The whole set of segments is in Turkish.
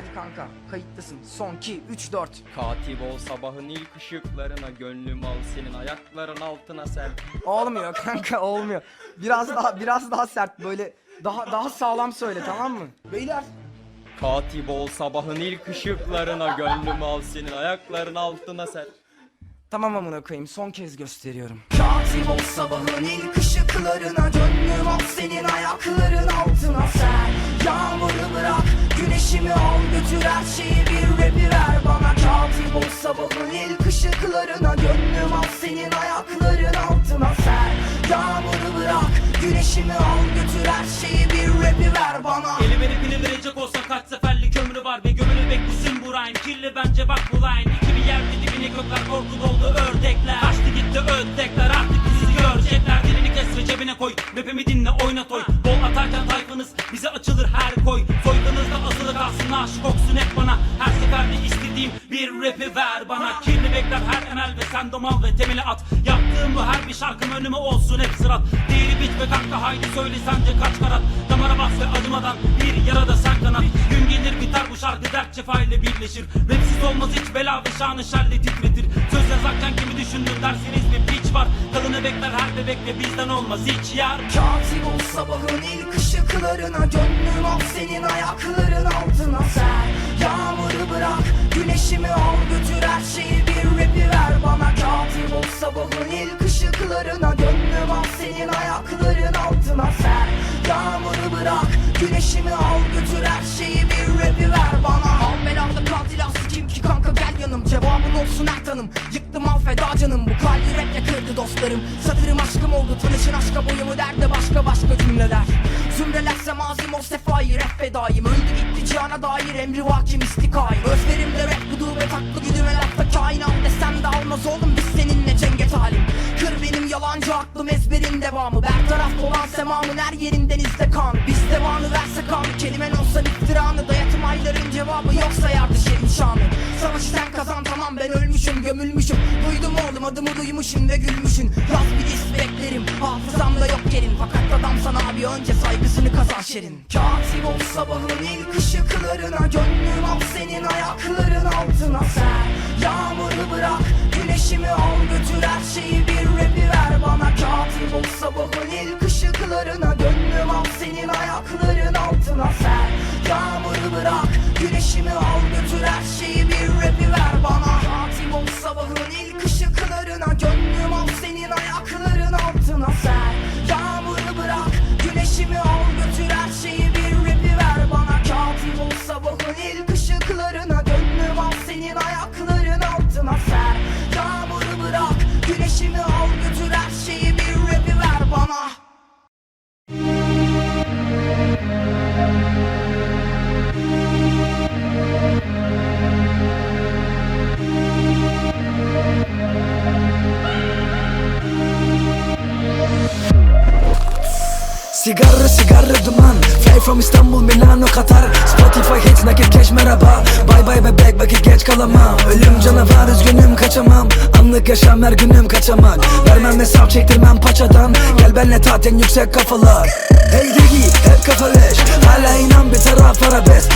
Hadi kanka kayıttasın. Son 2 3 4. Katip ol sabahın ilk ışıklarına Gönlüm al senin ayakların altına ser Olmuyor kanka olmuyor. Biraz daha biraz daha sert böyle daha daha sağlam söyle tamam mı? Beyler Katip ol sabahın ilk ışıklarına Gönlüm al senin ayakların altına ser tamam amına koyayım son kez gösteriyorum. Katip ol sabahın ilk ışıklarına Gönlüm al senin ayakların altına ser Yağmuru bırak güneşimi al götür her şeyi bir rapi ver bana. Katip ol sabahın ilk ışıklarına. Gönlüm al senin ayakların altına. Ser Yağmuru bırak güneşimi al götür her şeyi bir rapi ver bana. Elime rapini verecek olsa kaç seferlik ömrü var Ve gömülü beklesin bu rhyme. Kirli bence bak bu line. İki bir yerde dibine gökler korku doldu ördekler. Kaçtı gitti ördekler artık bizi görecekler. Dilini kes ve cebine koy Rapimi dinle oynat oy rapi ver bana. Kirli bekler her emel ve sen domal ve temeli at. Yaptığım bu her bir şarkım önüme olsun hep sırat. Değeri bit ve kanka haydi söyle sence kaç karat? Damara bas ve acımadan bir yarada sen kanat. Gün gelir biter bu şarkı dert cefa birleşir. Rapsiz olmaz hiç bela ve şanı şerle titretir. Söz yazarken kimi düşündün dersiniz bir piç var. Kalını bekler her bebek bizden olmaz hiç yar. Katip ol sabahın ilk ışıklarına. Gönlüm al senin ayakların altına. Ser Yağmuru bırak güneşimi al her şeyi bir rapi ver bana Katip ol. Sabahın ilk ışıklarına Gönlüm al senin ayakların altına. Ser Yağmuru bırak güneşimi al götür her şeyi bir rapi ver bana. Al belalı katilası kim ki kanka gel yanım. Cevabın olsun her tanım Yıktım al feda canım. Bu kalbi raple kırdı dostlarım. Satırım aşkım oldu tanışın aşka boyumu derde başka başka cümleler Zümrelerse mazim o sefayı rap fedayım Öldü gitti cihana dair emri vakim istikayım? Özlerimde rap gudubet haklı güdüme lafta kain al desem de almaz oğlum biz seninle cenge talim Kır benim yalancı aklım ezberin devamı Bertaraf olan semamın her yerinden izle kan. Biz devanı verse kan. Kelimen olsa iftiranı Dayatım. Ayların cevabı yoksa yardı şerin şanı. Savaşı sen kazan tamam ben ölmüşüm gömülmüşüm. Duydum oğlum adımı duymuşum ve gülmüşün. Yaz bir diss beklerim hafızamda yok yerin Fakat adam sana abi önce saygısını kazan şerin. Katip ol sabahın ilk ışıklarına. Gönlüm al senin ayakların altına. Ser Yağmuru bırak güneşimi al götür her şeyi bir rapi ver bana. Katip ol sabahın ilk ışıklarına Gönlüm al senin ayakların altına. Ser Yağmuru bırak güneşimi al götür her şeyi güneşimi al Sigara sigara duman. Fly from İstanbul Milano Katar. Spotify hits nakit cash merhaba. Bye bye bebek vakit geç kalamam. Ölüm canavar üzgünüm kaçamam. Anlık yaşam her günüm kaçamak. Vermem hesap çektirmem paçadan. Gel benle taten yüksek kafalar. Hey digi hep kafa leş. Hala inan bir taraf arabesk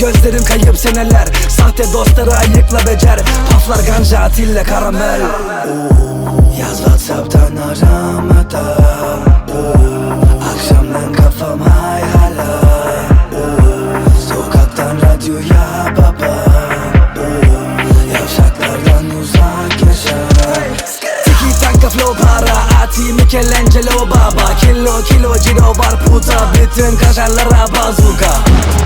gözlerim kayıp seneler. Sahte dostları ayıkla becer. Paflar ganja atilla karamel. Oo, Yaz Whatsapp'tan aramadan Akşamdan kafam hayala Oo, Sokaktan radyoya baba. Oo, Yavşaklardan uzak yaşa. Tiki taka flow para Ati Michelangelo Kilo kilo ciro var puta Bütün kaşarlara bazuka.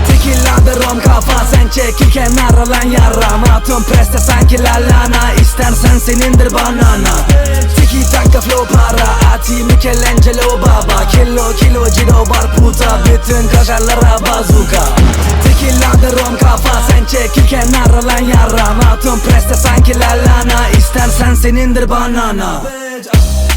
Tekilla'da rom kafa Sen çekil kenara lan yaram Hatun preste sanki lalana İstersen senindir banana. Tiki taka flow para Ati Michelangelo baba. Kilo kilo ciro var puta Bütün kaşarlara bazuka. Tekilla'da rom kafa Sen çekil kenara lan yaram Hatun preste sanki lalana İstersen senindir banana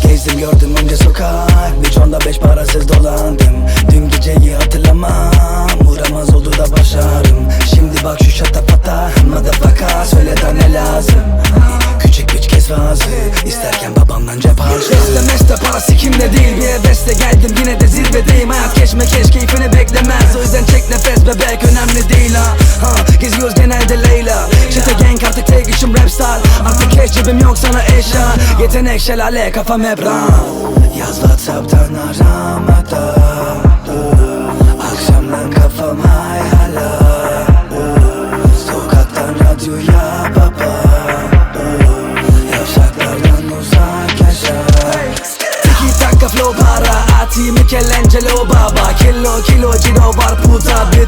Gezdim gördüm önce sokak. Bir tonda beş parasız dolandım. Dün geceyi hatırlamam Uğramaz oldu da başarım. Şimdi bak şu şatafata Motherfucker söyle da ne lazım? Küçük kes herkes razı. İsterken babamdan cep harcı. Beste meste para sikimde değil. Bir hevesle geldim yine de zirvedeyim. Hayat keşme keş keyfini beklemez. O yüzden çek nefes bebek önemli değil ha, ha Geziyoruz genelde Leyla. Çete gang artık tek işim rap style. Artık keş cebim yok sana eşya. Yetenek şelale kafam hep ram. Yaz whatsapp'tan aramadan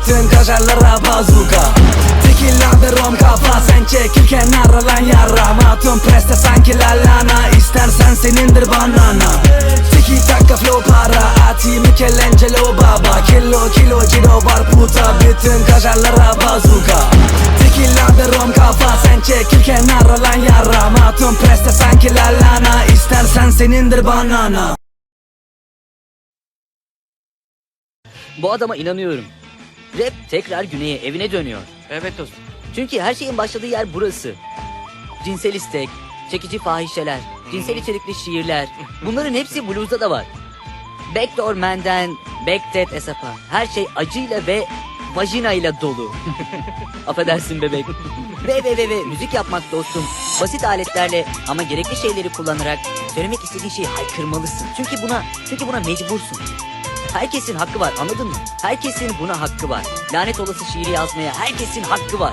Bütün kaşarlara bazuka. Tequila ve rom kafa Sen çekilken aralan yara. Matun preste sanki lalana İstersen senindir banana. Tiki taka flow para Ati Michelangelo baba. Kilo kilo ciro var puta Bütün kaşarlara bazuka. Tequila ve rom kafa Sen çekilken aralan yara. Matun preste sanki lalana İstersen senindir banana. Bu adama inanıyorum. Rap tekrar güneye evine dönüyor. Evet dostum. Çünkü her şeyin başladığı yer burası. Cinsel istek, çekici fahişeler, cinsel içerikli şiirler. Bunların hepsi blues'da da var. Backdoor Man'den Backdead Esap'a her şey acıyla ve vajina ile dolu. Affedersin bebek. Ve ve ve ve müzik yapmak dostum. Basit aletlerle ama gerekli şeyleri kullanarak söylemek istediğin şeyi haykırmalısın. Çünkü buna çünkü buna mecbursun. Herkesin hakkı var anladın mı? Herkesin buna hakkı var. Lanet olası şiiri yazmaya herkesin hakkı var.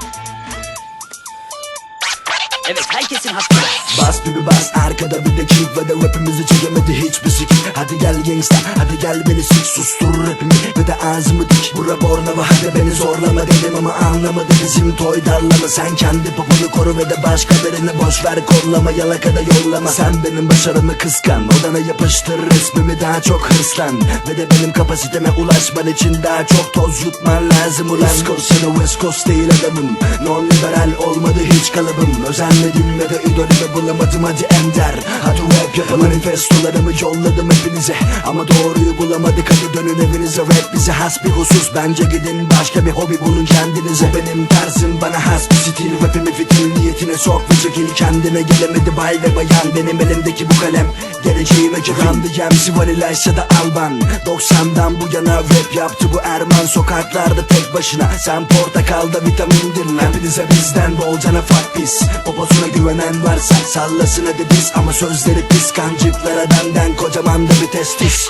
Evet herkesin hakkı. Bas bir bas arkada bir de kick Ve de rapimizi çekemedi hiçbir sik. Hadi gel gangsta hadi gel beni sik. Sustur rapimi ve de ağzımı dik. Bu rap ornava hadi beni zorlama dedim ama anlamadı bizim toy darlama. Sen kendi poponu koru ve de başka birini boş ver kollama Yalakada yollama. Sen benim başarımı kıskan Odana yapıştır resmimi daha çok hırslan. Ve de benim kapasiteme ulaşman için daha çok toz yutman lazım ulan. West Coast da West Coast değil adamım. Non liberal olmadı hiç kalıbım Özenmedim ve de idolümü bulamadım hadi ender. Hadi yapalım Manifestolarımı yolladım hepinize. Ama doğruyu bulamadık hadi dönün evinize. Rap bize has bir husus. Bence gidin başka bir hobi bulun kendinize. Benim tarzım bana has bir stil. Rapimi fitil niyetine sok ve çekil Kendine. Gelemedi bay ve bayan Benim elimdeki bu kalem. Geleceğime kirandı MC Vanilla ya da Alban. 90'dan bu yana rap yaptı bu Erman. Sokaklarda tek başına Sen portakalda vitamindin lan Hepinize bizden bolcana fuck pis Poposuna güvenen varsa sallasın hadi biz. Ama sözleri pis kancıklara benden Kocaman da bir testis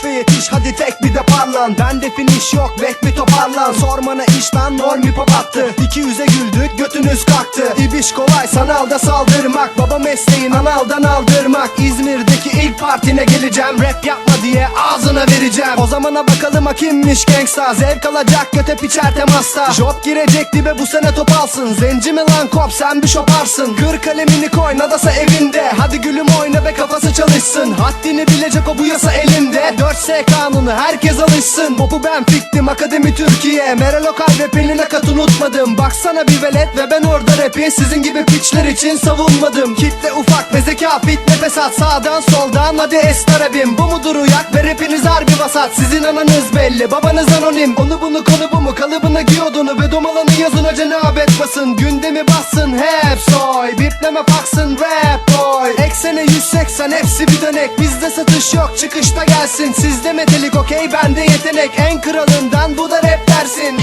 Koş ve yetiş hadi tek bir de parlan. Bende finish yok bek bir toparlan. Sormana iş lan norm hip hop attı İki yüze güldük götünüz kalktı İbiş kolay sanalda saldırmak. Baba mesleğin analdan aldırmak. İzmir'deki ilk partine geleceğim. Rap yapma diye ağzına vereceğim. O zamana bakalım ha kimmiş gangsta? Zevk alacak göte piçer temasta. Job girecek dibe bu sene top alsın. Zenci mi lan kop sen bir şoparsın. Kır kalemini koy nadasa evinde. Hadi gülüm oyna ve kafası çalışsın. Haddini bilecek o bu yasa elinde 4S kanunu herkes alışsın. Popu ben fiktim akademi Türkiye. Meral Okal ve Pelin Akat unutmadım. Baksana bir velet ve ben orada rapi Sizin gibi piçler için savunmadım. Kitle ufak ve zeka fit nefes at Sağdan soldan. Hadi estar abim Bu mudur uyak? ve rapiniz harbi vasat Sizin ananız belli babanız anonim. Onu bunu konu bu mu kalıbına giy odunu Ve domalanı yazın o cenabet basın Gündemi bassın hep soy Bipleme faksın rap boy. Eksene 180 hepsi bir dönek Bizde satış yok çıkışta gelsin. Sizde metalik okey bende yetenek. En kralından bu da rap dersin